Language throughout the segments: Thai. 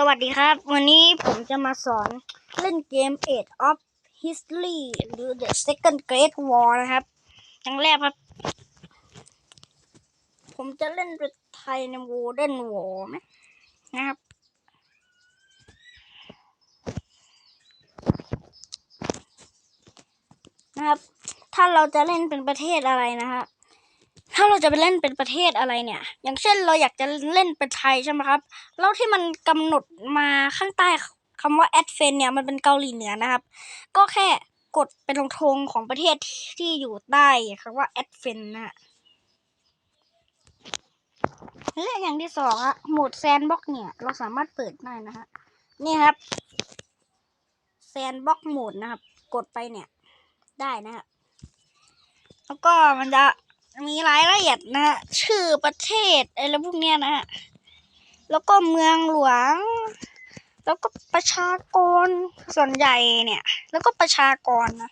สวัสดีครับ วันนี้ผมจะมาสอนเล่นเกม Age of History หรือ The Second Great War นะครับอย่างแรกครับ ผมจะเล่นเป็นไทยใน Modern War ไหมนะครับ นะครับ ถ้าเราจะเล่นเป็นประเทศอะไรนะครับ ถ้าเราจะไปเล่นเป็นประเทศอะไรเนี่ย อย่างเช่นเราอยากจะเล่นเป็นไทยใช่ไหมครับ แล้วที่มันกำหนดมาข้างใต้คำว่าแอดเฟนเนี่ยมันเป็นเกาหลีเหนือนะครับ ก็แค่กดเป็นธงของประเทศที่อยู่ใต้คำว่าแอดเฟนนะฮะและอย่างที่สองอะโหมดแซนบ็อกเนี่ยเราสามารถเปิดได้นะฮะนี่ครับแซนบ็อกโหมดนะครับ กดไปเนี่ยได้นะฮะแล้วก็มันจะ มีรายละเอียดนะฮะชื่อประเทศอะไรพวกเนี้ยนะฮะแล้วก็เมืองหลวง แล้วก็ประชากรส่วนใหญ่เนี่ย แล้วก็ประชากรนะ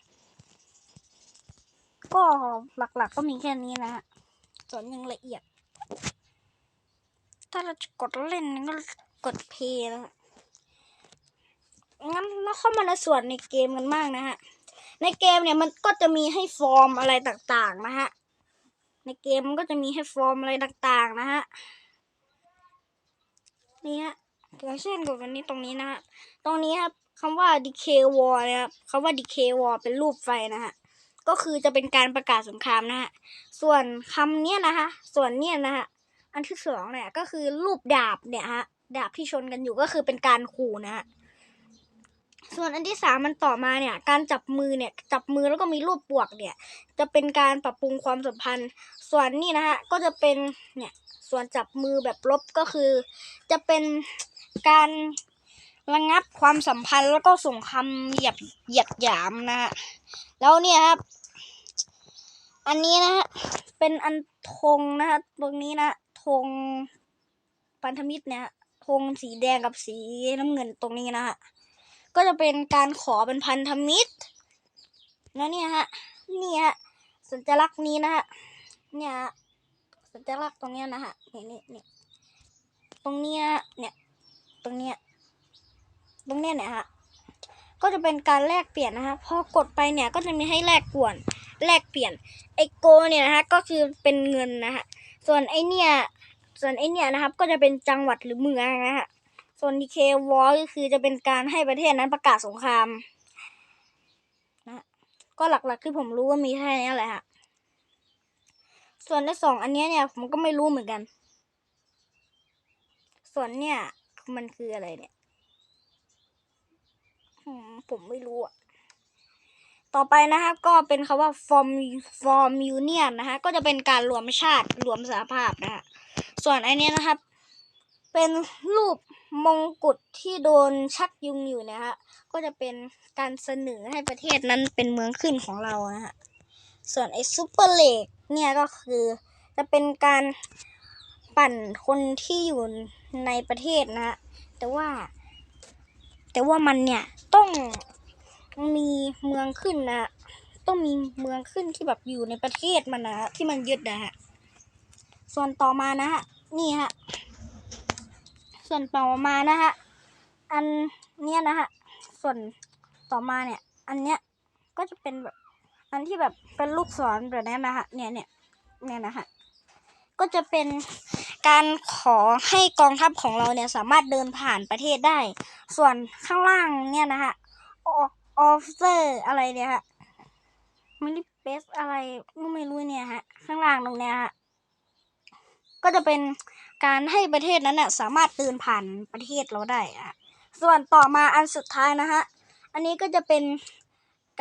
ก็หลักๆกก็มีแค่นี้นะฮะส่วนยังละเอียด ถ้าเราจะกดเล่นก็กดเพย์นะงั้นเราเข้ามาในส่วนในเกมกันมากนะฮะ ในเกมเนี่ยมันก็จะมีให้ฟอร์มอะไรต่างๆนะฮะ ในเกมมันก็จะมีให้ฟอร์มอะไรต่างๆนะฮะ นี่ฮะอย่างเช่นกับวันนี้ตรงนี้นะฮะ ตรงนี้ครับคำว่า decay war นะครับคำว่า decay war เป็นรูปไฟนะฮะ ก็คือจะเป็นการประกาศสงครามนะฮะ ส่วนคำเนี้ยนะฮะ ส่วนเนี้ยนะฮะ อันที่สองเนี่ยก็คือรูปดาบเนี่ยฮะ ดาบที่ชนกันอยู่ก็คือเป็นการขู่นะฮะ ส่วนอันที่สามมันต่อมาเนี่ย การจับมือเนี่ย จับมือแล้วก็มีรูปบวกเนี่ย จะเป็นการปรับปรุงความสัมพันธ์ ส่วนนี่นะฮะ ก็จะเป็นเนี่ย ส่วนจับมือแบบลบก็คือ จะเป็นการระงับความสัมพันธ์แล้วก็ส่งคำเหยียบเหยียดหยามนะฮะ แล้วเนี่ยครับ อันนี้นะฮะ เป็นอันธงนะฮะ ตรงนี้นะธงพันธมิตรเนี่ยธงสีแดงกับสีน้ำเงินตรงนี้นะฮะ ก็จะเป็นการขอเป็นพันธมิตรแล้วเนี่ยฮะนี่ฮะสัญลักษณ์นี้นะฮะเนี่ยฮะสัญลักษณ์ตรงเนี้ยนะฮะนี่นี่นี่ตรงเนี้ยเนี่ยตรงเนี้ยตรงเนี้ยเนี่ยฮะก็จะเป็นการแลกเปลี่ยนนะฮะพอกดไปเนี่ยก็จะมีให้แลกกวนแลกเปลี่ยนไอโกเนี่ยนะฮะก็คือเป็นเงินนะฮะส่วนไอเนี่ยส่วนไอเนี่ยนะครับก็จะเป็นจังหวัดหรือเมืองนะฮะ ส่วนดีเควอก็คือจะเป็นการให้ประเทศนั้นประกาศสงครามนะก็หลักๆที่ผมรู้ว่ามีแค่นี้แหละฮะส่วนในสองอันนี้เนี่ยผมก็ไม่รู้เหมือนกัน ส่วนเนี่ยมันคืออะไรเนี่ยผมไม่รู้อะต่อไปนะครับก็เป็นคาว่า form form union นะฮะก็จะเป็นการรวมชาติรวมสหภาพนะฮะส่วนอันนี้นะครับ เป็นรูปมงกุฎที่โดนชักยุงอยู่นะฮะ ก็จะเป็นการเสนอให้ประเทศนั้นเป็นเมืองขึ้นของเรานะฮะ ส่วนไอ้ซูเปอร์เลกเนี่ยก็คือจะเป็นการปั่นคนที่อยู่ในประเทศนะฮะ แต่ว่า แต่ว่ามันเนี่ยต้องมีเมืองขึ้นนะต้องมีเมืองขึ้นที่แบบอยู่ในประเทศมันนะที่มันยึดนะฮะ ส่วนต่อมานะฮะ นี่ฮะ ส่วนต่อมานะฮะอันเนี้ยนะฮะส่วนต่อมาเนี่ย อันเนี้ยก็จะเป็นแบบอันที่แบบเป็นลูกศรแบบนี้นะฮะเนี่ยเนี่ยเนี่ยนะฮะก็จะเป็นการขอให้กองทัพของเราเนี่ยสามารถเดินผ่านประเทศได้ ส่วนข้างล่างเนี่ยนะฮะออฟเซอร์อะไรเนี่ยฮะมิลิเบสอะไรไม่รู้เนี่ยฮะข้างล่างตรงเนี้ยฮะก็จะเป็น การให้ประเทศนั้นน่ะสามารถเดินผ่านประเทศเราได้อะส่วนต่อมาอันสุดท้ายนะฮะ อันนี้ก็จะเป็น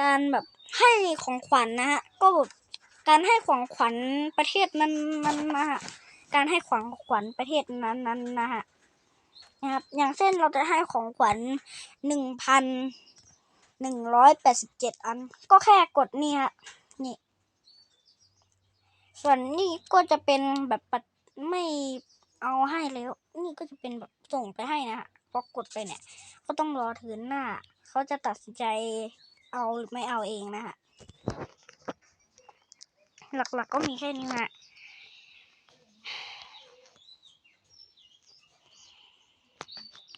การแบบให้ของขวัญนนะฮะ ก็แบบการให้ของขวัญประเทศนั้นนั้นนะฮะ การให้ของขวัญประเทศนั้นนั้นนะฮะนะครับ อย่างเช่นเราจะให้ของขวัญหนึ่งพันหนึ่งร้อยแปดสิบเจ็ดอัน ก็แค่กดนี่ฮะ นี่ ส่วนนี่ก็จะเป็นแบบปัดไม่ เอาให้แล้ว นี่ก็จะเป็นแบบส่งไปให้นะพอกดไปเนี่ย ก็ต้องรอถึงหน้า เขาจะตัดสินใจเอาหรือไม่เอาเองนะฮะ หลักๆกก็มีแค่นี้นะ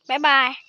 บ๊ายบาย